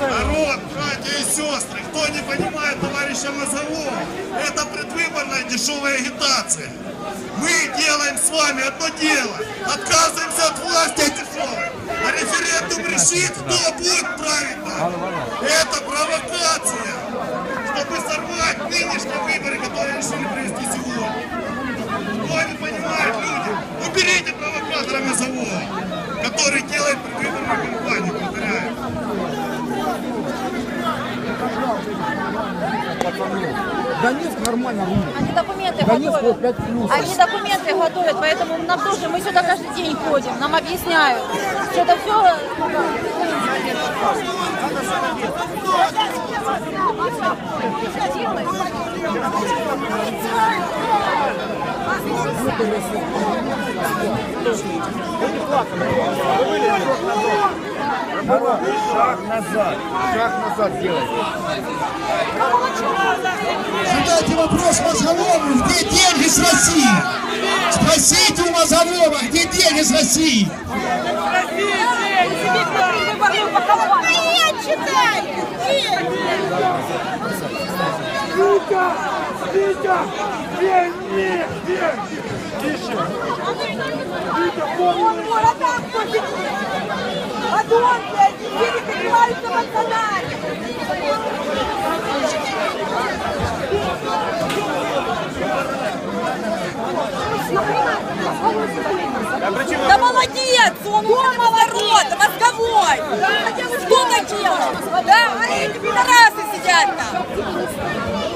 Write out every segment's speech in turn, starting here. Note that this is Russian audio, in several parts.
Народ, братья и сестры, кто не понимает товарища Мазового, это предвыборная дешевая агитация. Мы делаем с вами одно дело, отказываемся от власти дешевой. А референдум решит, кто будет править. Это провокация, Мазового, который делает предвыборную кампанию, повторяю. Донецк нормально рулит. Они документы Донецк готовят. 5 плюс. Они документы готовят, поэтому нам тоже, мы сюда каждый день ходим, нам объясняют, что это Шаг назад. Шаг назад делай. Задайте вопрос Мозговому, где деньги с России? Спросите у Мозгового, где деньги с России? Витя! Витя! Деньги! Деньги! Тише! Витя, Он может так ходить. Подонки, эти деньги поднимаются в национале. Да молодец! Он умный народ, мозговой! Что такие? Да, а эти пидорасы сидят там!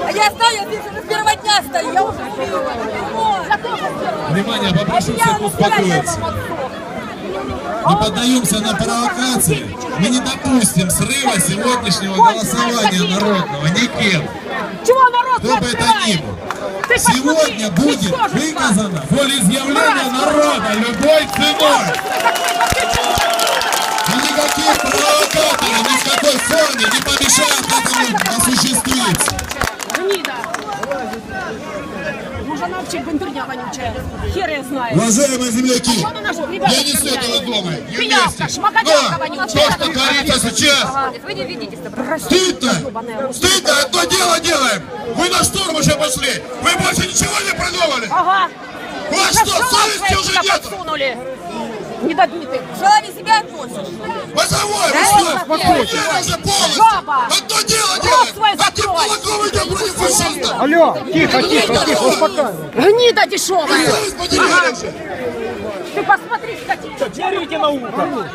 А я стою, я уже с первого дня стою, я уже. Внимание, попрошу всех успокоиться. Не поддаемся на провокации. Мы не допустим срыва сегодняшнего голосования народного. Никем. Чего народ Кто бы это ни был. Сегодня будет выказано волеизъявление народа любой ценой. И никакие провокаторы ни в какой форме не помешают этому осуществиться. Гнида. Вообще бандурня вонючая. Хер я знаю. Уважаемые земляки, я не с этого дома, Пиявка, шмакодявка вонючая. то, что творится сейчас, Вы не видите, Стыдно! Стыдно! Одно дело делаем! Вы на штурм уже пошли! Вы больше ничего не продумали! Ага. У вас что, совести уже нет? подсунули? Недобитый. Жала не себя относишь. Мозовой, Да вы что? Жаба! Одно дело Алло, тихо, тихо, тихо, успокаивай. Гнида дешевая. Ты посмотри, скотина. Дерите на ухо!